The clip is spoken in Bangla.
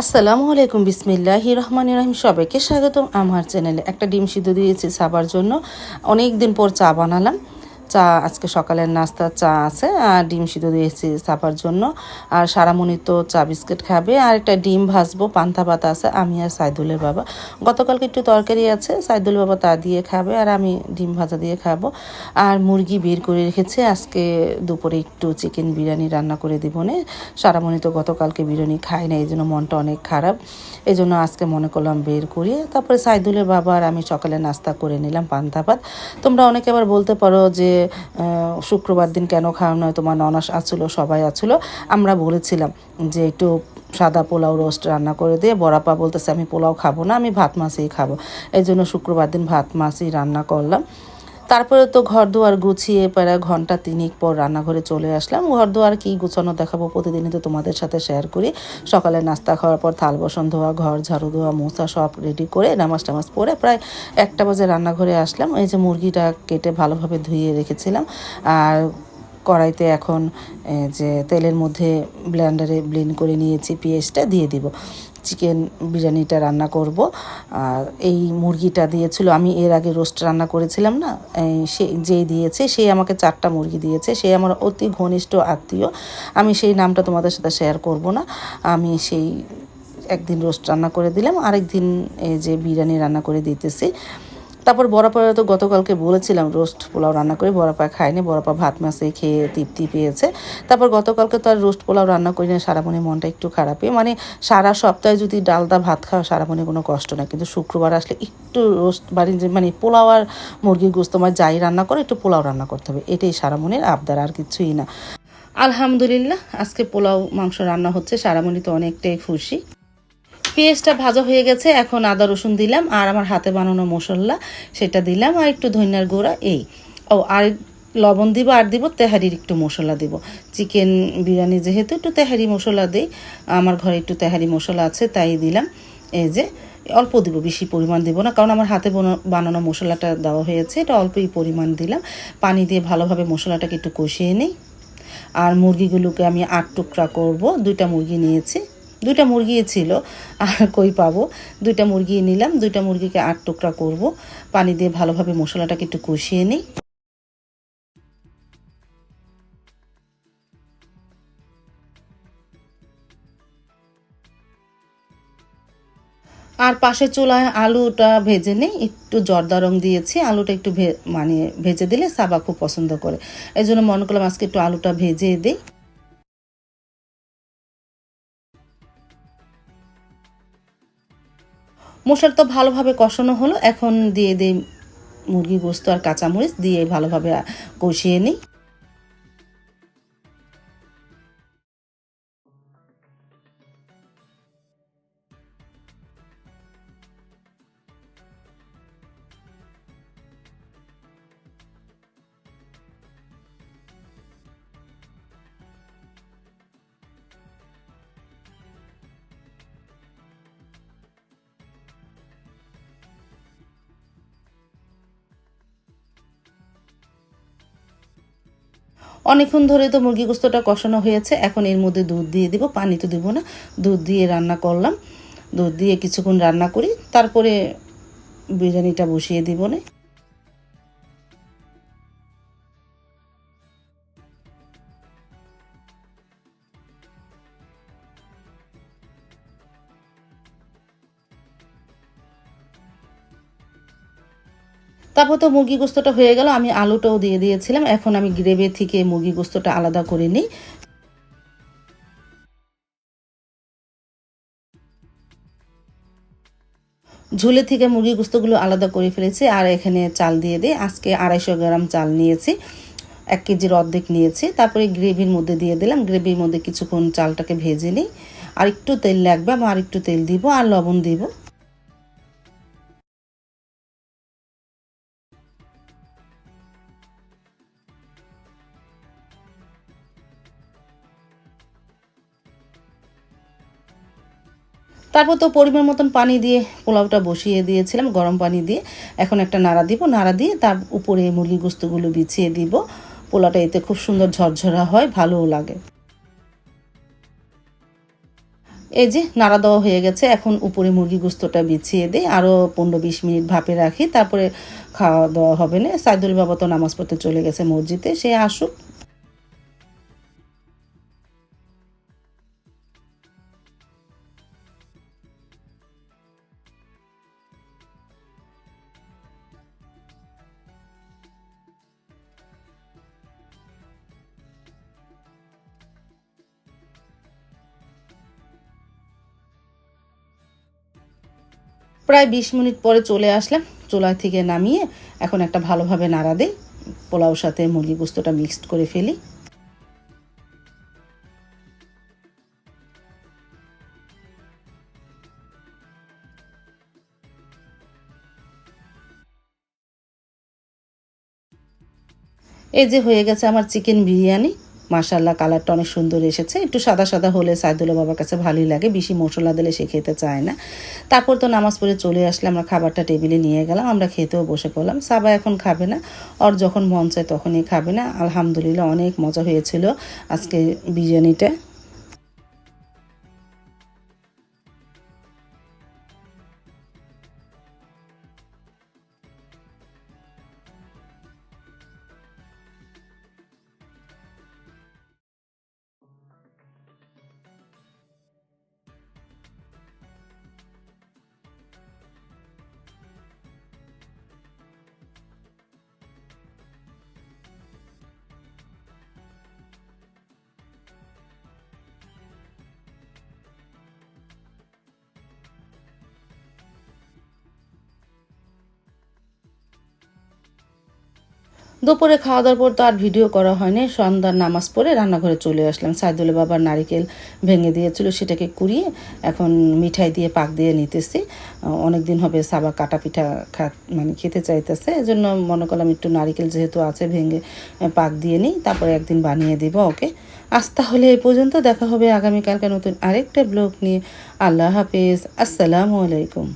আসসালামু আলাইকুম, বিসমিল্লাহ রহমান রাহিম। সবাইকে স্বাগতম। আমার চ্যানেলে একটা ডিম সিদ্ধ দিয়েছি চাবার জন্য। অনেক দিন পর চা বানালাম। চা, আজকে সকালের নাস্তা চা আছে, আর ডিম সিদ্ধ দিয়েছি চাপার জন্য। আর সারামণি তো চা বিস্কিট খাবে, আর একটা ডিম ভাজবো পান্তা পাতা আছে, আমি আর সাইদুলের বাবা। গতকালকে একটু তরকারি আছে, সাইদুল বাবা তা দিয়ে খাবে, আর আমি ডিম ভাজা দিয়ে খাব। আর মুরগি বের করে রেখেছে, আজকে দুপুরে একটু চিকেন বিরিয়ানি রান্না করে দিব নে। সারামণি তো গতকালকে বিরিয়ানি খায় না এই জন্য মনটা অনেক খারাপ। এই জন্য আজকে মনে করলাম বের করি। তারপরে সাইদুলের বাবা আর আমি সকালে নাস্তা করে নিলাম পান্তা ভাত। তোমরা অনেকে আবার বলতে পারো যে শুক্রবার দিন কেন খাওয়ানো হয় তোমার ননাস আছিলো সবাই আছিলো আমরা বলেছিলাম যে একটু সাদা পোলাও রোস্ট রান্না করে দিয়ে, বড়াপা বলতেছে, আমি পোলাও খাব না, আমি ভাত মাছই খাব। এই জন্য শুক্রবার দিন ভাত মাছই রান্না করলাম। তারপরে তো ঘর দুয়ার গুছিয়ে প্রায় ঘণ্টা তিনিক পর রান্নাঘরে চলে আসলাম। ঘর দুয়ার কি গুছানো দেখাবো প্রতিদিনই তো তোমাদের সাথে শেয়ার করি। সকালে নাস্তা খাওয়ার পর থাল বসন ধোয়া, ঘর ঝাড়ু ধোয়া, মোছা সব রেডি করে নামাজ টামাজ পরে প্রায় একটা বাজে রান্নাঘরে আসলাম। এই যে মুরগিটা কেটে ভালোভাবে ধুয়ে রেখেছিলাম। আর কড়াইতে এখন যে তেলের মধ্যে ব্লেন্ডারে ব্লেন্ড করে নিয়েছি পেঁয়াজটা দিয়ে দিব। চিকেন বিরিয়ানিটা রান্না করব। আর এই মুরগিটা দিয়েছিল, আমি এর আগে রোস্ট রান্না করেছিলাম না সে, যেই দিয়েছে, সে আমাকে চারটা মুরগি দিয়েছে, সে আমার অতি ঘনিষ্ঠ আত্মীয়, আমি সেই নামটা তোমাদের সাথে শেয়ার করব না, আমি সেই একদিন রোস্ট রান্না করে দিলাম, আরেকদিন এই যে বিরিয়ানি রান্না করে দিতেছি। তারপর বড়াপা তো গতকালকে বলেছিলাম, রোস্ট পোলাও রান্না করে বড়াপা খায়নি, বড়াপা ভাত, মাছে খেয়ে তৃপ্তি পেয়েছে। তারপর গতকালকে তো আর রোস্ট পোলাও রান্না করি না, সারামণি মনটা একটু খারাপই। মানে সারা সপ্তাহে যদি ডালদা ভাত খাওয়া সারামণি কোনো কষ্ট না, কিন্তু শুক্রবার আসলে একটু রোস্ট বাড়ি মানে পোলাও আর মুরগির গোস্ত, আমার যাই রান্না করে একটু পোলাও রান্না করতে হবে, এটাই সারামণির আবদার, আর কিছুই না। আলহামদুলিল্লাহ, আজকে পোলাও, মাংস রান্না হচ্ছে, সারামণি তো অনেকটাই খুশি। পেঁয়াজটা ভাজা হয়ে গেছে, এখন আদা রসুন দিলাম, আর আমার হাতে বানানো মশলা সেটা দিলাম, আর একটু ধনিয়ার গুঁড়া, এই। ও, আর লবণ দিব, আর দিব তেহারির একটু মশলা দিব। চিকেন বিরিয়ানি যেহেতু একটু তেহারি মশলা দিই, আমার ঘরে একটু তেহারি মশলা আছে, তাই দিলাম। এই যে, অল্প দিব, বেশি পরিমাণ দিব না, কারণ আমার হাতে বানা- বানানো মশলাটা দেওয়া হয়েছে, এটা অল্পই পরিমাণ দিলাম। পানি দিয়ে ভালোভাবে মশলাটাকে একটু কষিয়ে নিই। আর মুরগিগুলোকে আমি আট টুকরা করব, দুইটা মুরগি নিয়েছি। দুইটা মুরগি ছিল, আর কই পাবো? দুইটা মুরগি নিলাম, দুইটা মুরগিকে আট টুকরা করব। পানি দিয়ে ভালোভাবে মশলাটাকে একটু কষিয়ে নিই। আর পাশে চুলায় আলুটা ভেজে নিই, একটু জর্দা রং দিয়েছি, আলুটা একটু মানে ভেজে দিলে সাবা খুব পছন্দ করে। এই জন্য মনে করলাম আজকে একটু আলুটা ভেজে দিই। মশলা তো ভালোভাবে কষানো হলো, এখন দিয়ে দিই মুরগি গোস্ত আর কাঁচামরিচ, দিয়ে ভালোভাবে কষিয়ে নিই। অনেকক্ষণ ধরে তো মুরগি গোস্তটা কষানো হয়েছে। এখন এর মধ্যে দুধ দিয়ে দেবো। পানি তো দেবো না। দুধ দিয়ে রান্না করলাম। দুধ দিয়ে কিছুক্ষণ রান্না করি। তারপরে বিরিয়ানিটা বসিয়ে দিব না। তারপর তো মুরগি গোস্তটা হয়ে গেল, আমি আলুটাও দিয়ে দিয়েছিলাম, এখন আমি গ্রেভি থেকে মুরগি গোস্তটা আলাদা করে নিই। ঝুলে থেকে মুরগি গোস্তগুলো আলাদা করে ফেলেছি, আর এখানে চাল দিয়ে দিই আজকে আড়াইশো গ্রাম চাল নিয়েছি, এক কেজির অর্ধেক নিয়েছি, তারপরে গ্রেভির মধ্যে দিয়ে দিলাম, গ্রেভির মধ্যে কিছুক্ষণ চালটাকে ভেজে নিই, আর একটু তেল লাগবে আমি আর একটু তেল দিব, আর লবণ দিব। তারপর তো পরিমাণ মতন পানি দিয়ে পোলাওটা বসিয়ে দিয়েছিলাম, গরম পানি দিয়ে। এখন একটা নাড়া দিব, নাড়া দিয়ে তার উপরে মুরগি গোস্তগুলো বিছিয়ে দিব। পোলাওটা এতে খুব সুন্দর ঝরঝরা হয়, ভালোও লাগে। এই যে নাড়া দেওয়া হয়ে গেছে, এখন উপরে মুরগি গোস্তটা বিছিয়ে দিই। আরও পনেরো বিশ মিনিট ভাপে রাখি, তারপরে খাওয়া দাওয়া হবে না। সাইদুল বাবা তো নামাজ পড়তে চলে গেছে মসজিদে, সে আসুক। প্রায় বিশ মিনিট পরে চলে আসলাম। চোলা থেকে নামিয়ে এখন একটা ভালোভাবে নাড়া দিই। পোলাওর সাথে মুরগি গোস্তটা মিক্সড করে ফেলি। এই যে হয়ে গেছে আমার চিকেন বিরিয়ানি। মাশাল্লাহ কালারটা অনেক সুন্দর এসেছে। একটু সাদা সাদা হলে সাইদুল্লাহ বাবার কাছে ভালোই লাগে, বেশি মশলা দিলে সে খেতে চায় না। তারপর তো নামাজ পড়ে চলে আসলে আমরা খাবারটা টেবিলে নিয়ে গেলাম, আমরা খেতেও বসে পড়লাম। সাবা এখন খাবে না, ওর যখন মন চায় তখনই খাবে না। আলহামদুলিল্লাহ অনেক মজা হয়েছিল আজকে বিরিয়ানিটা। দুপুরে খাওয়া দাওয়ার পর তো আর ভিডিও করা হয়নি। সন্ধ্যার নামাজ পড়ে রান্নাঘরে চলে আসলাম। সাইদুলের বাবার নারিকেল ভেঙে দিয়েছিল, সেটাকে কুড়িয়ে এখন মিঠাই দিয়ে পাক দিয়ে নিতেছি। অনেক দিন হবে সাবা কাটা পিঠা খা মানে খেতে চাইতেছে। এজন্য মনে করলাম একটু নারিকেল যেহেতু আছে, ভেঙে পাক দিয়ে নিই, তারপরে একদিন বানিয়ে দিব ওকে। আজ তাহলে এই পর্যন্ত দেখা হবে আগামীকালকে নতুন আরেকটা ব্লগ নিয়ে। আল্লাহ হাফিজ। আসসালামু আলাইকুম।